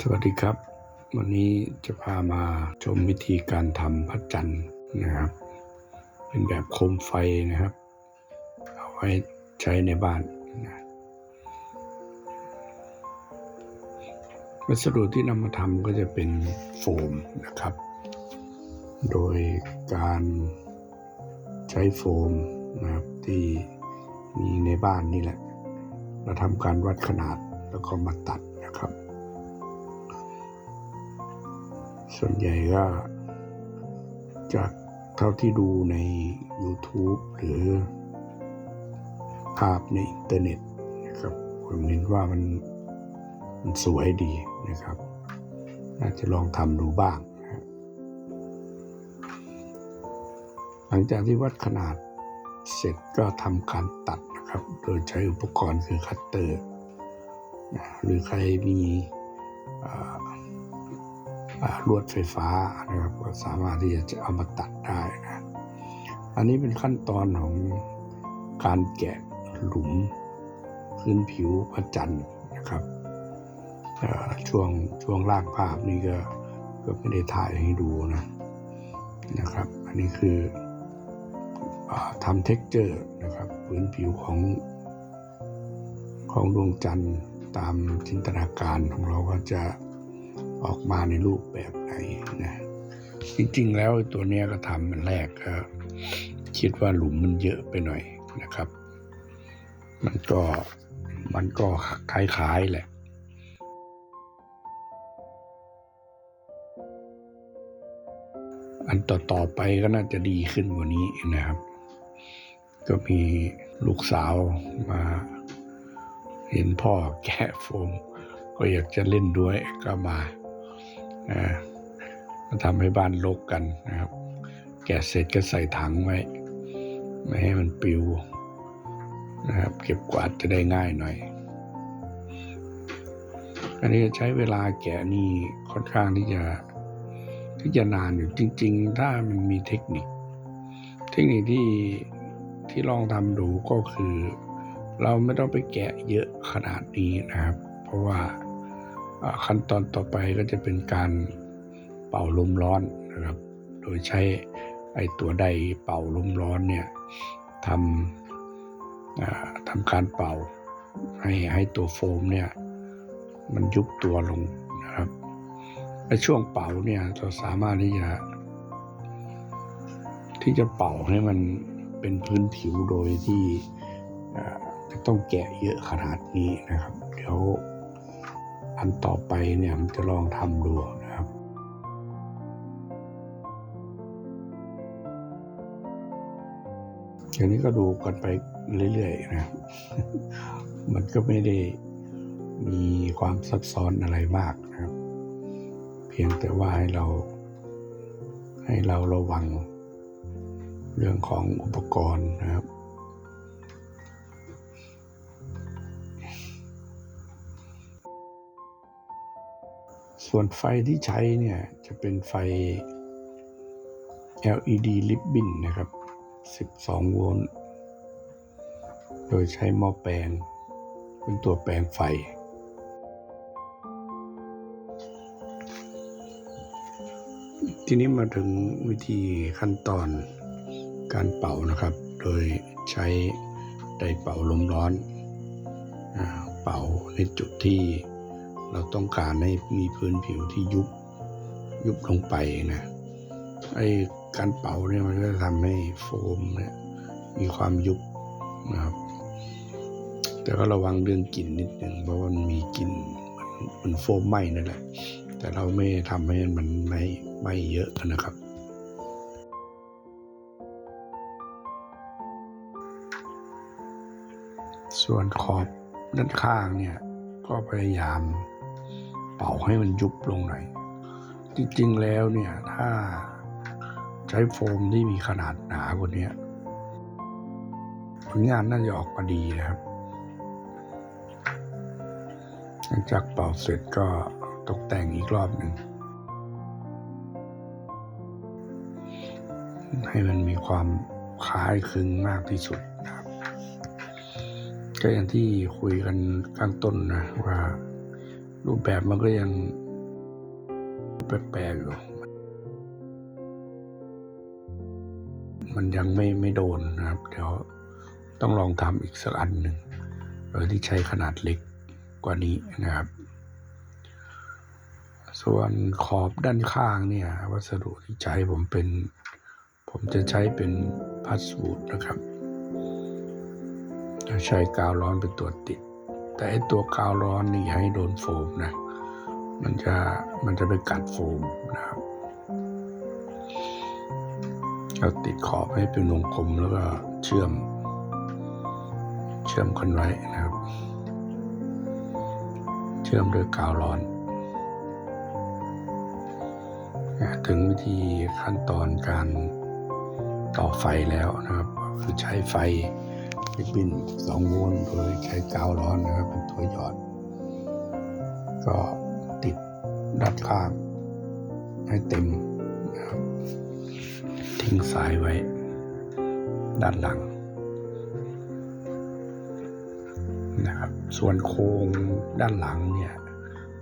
สวัสดีครับ วันนี้จะพามาชมวิธีการทำพระจันทร์นะครับ เป็นแบบโคมไฟนะครับ เอาไว้ใช้ในบ้านนะวัสดุที่นำมาทำก็จะเป็นโฟมนะครับ โดยการใช้โฟมนะครับที่มีในบ้านนี่แหละ เราทำการวัดขนาดแล้วก็มาตัดนะครับ ส่วนใหญ่ก็จากเท่าที่ดูใน YouTube หรือภาพในอินเทอร์เน็ตนะครับ ผมเห็นว่ามันมันสวยดีนะครับ น่าจะลองทำดูบ้างนะครับหลังจากที่วัดขนาดเสร็จก็ทำการตัดนะครับ โดยใช้อุปกรณ์คือคัตเตอร์นะหรือใครมี ลวดไฟฟ้านะครับก็สามารถที่จะเอามาตัดได้นะอันนี้เป็นขั้นตอนของการแกะหลุมพื้นผิวพระจันทร์นะครับช่วงช่วงล่างภาพนี่ก็ก็ไม่ได้ถ่ายให้ดูนะนะครับ อันนี้คืออทำเท็กเจอร์นะครับพื้นผิวของของดวงจันทร์ตามจินตนาการของเราก็จะ ออกมาในรูปแบบไหนนะจริงๆ แล้วตัวเนี้ยก็ทำมันแรกก็คิดว่าหลุมมันเยอะไปหน่อยนะครับ มันก็มันก็คล้ายๆแหละอันต่อๆไปก็น่าจะดีขึ้นกว่านี้นะครับ ก็มีลูกสาวมา เห็นพ่อแกะโฟม ก็อยากจะเล่นด้วยก็มา อ่ามาทำให้บ้านรกกันนะครับ แกะเสร็จก็ใส่ถังไว้ ไม่ให้มันปิวนะครับ เก็บกวาดจะได้ง่ายหน่อย อันนี้ใช้เวลาแกะนี่ค่อนข้างที่จะที่จะนานอยู่จริง ๆ ถ้ามันมีเทคนิค เทคนิคที่ที่ลองทำดูก็คือ เราไม่ต้องไปแกะเยอะขนาดนี้นะครับ เพราะว่า ขั้นตอนต่อไปก็จะเป็นการเป่าลมร้อนนะครับ โดยใช้ไอตัวใดเป่าลมร้อนเนี่ยทำทำการเป่าให้ให้ตัวโฟมเนี่ยมันยุบตัวลงนะครับในช่วงเป่าเนี่ยเราสามารถที่จะ ที่จะเป่าให้มันเป็นพื้นผิวโดยที่อ่าไม่ต้องแกะเยอะขนาดนี้นะครับ เดี๋ยว อันต่อไปเนี่ยมันจะลองทำดูนะครับอย่างนี้ก็ดูกันไปเรื่อยๆนะ มันก็ไม่ได้มีความซับซ้อนอะไรมากนะครับ เพียงแต่ว่าให้เรา ให้เราระวังเรื่องของอุปกรณ์นะครับ ส่วนไฟที่ใช้เนี่ยจะเป็นไฟ LED ribbon นะครับ 12 โวลต์ โดยใช้หม้อแปลง เป็นตัวแปลงไฟ ทีนี้มาถึงวิธีขั้นตอนการเป่านะครับ โดยใช้ไดเป่าลมร้อนอเป่าในจุดที่ เราต้องการให้มีพื้นผิวที่ยุบยุบลงไปนะไอการเป่าเนี่ยมันก็จะทำให้โฟมเนี่ยมีความยุบนะครับ แต่ก็ระวังเรื่องกลิ่นนิดนึงเพราะว่ามันมีกลิ่นมือนเหมือนโฟมไหม้นั่นแหละ แต่เราไม่ทำให้มันไม่ไม่เยอะนะครับส่วนขอบด้านข้างเนี่ย ก็พยายาม เป่าให้มันยุบลงหน่อย จริงๆแล้วเนี่ยถ้าใช้โฟมที่มีขนาดหนากว่านี้ผลงานน่าจะออกมาดีนะครับ หลังจากเป่าเสร็จก็ตกแต่งอีกรอบหนึ่ง ให้มันมีความคล้ายคลึงมากที่สุดนะครับ ก็อย่างที่คุยกันข้างต้นนะว่า รูปแบบมันก็ยังแปลกๆอยู่ มันยังไม่ไม่โดนนะครับ เดี๋ยวต้องลองทำอีกสักอันหนึ่งโดยที่ใช้ขนาดเล็กกว่านี้นะครับ ส่วนขอบด้านข้างเนี่ย วัสดุที่ใช้ผมเป็น ผมจะใช้เป็นพัสบูดนะครับจะใช้กาวร้อนเป็นตัวติด แต่ไอตัวกาวร้อนนี่อย่าให้โดนโฟมนะ มันจะมันจะไปกัดโฟมนะครับเราติดขอบให้เป็นวงกลมแล้วก็เชื่อม เชื่อมกันไว้นะครับ เชื่อมด้วยกาวร้อนถึงวิธีขั้นตอนการต่อไฟแล้วนะครับ คือใช้ไฟ ลิปบิน2โวลต์โดยใช้กาวร้อนนะครับ เป็นตัวหยอด ก็ติดด้านข้าง ให้เต็มนะครับ ทิ้งสายไว้ ด้านหลังนะครับ ส่วนโครงด้านหลังเนี่ย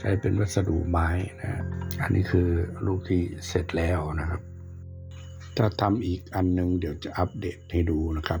ใช้เป็นวัสดุไม้นะ อันนี้คือรูปที่เสร็จแล้วนะครับ ถ้าทำอีกอันหนึงเดี๋ยวจะอัปเดตให้ดูนะครับ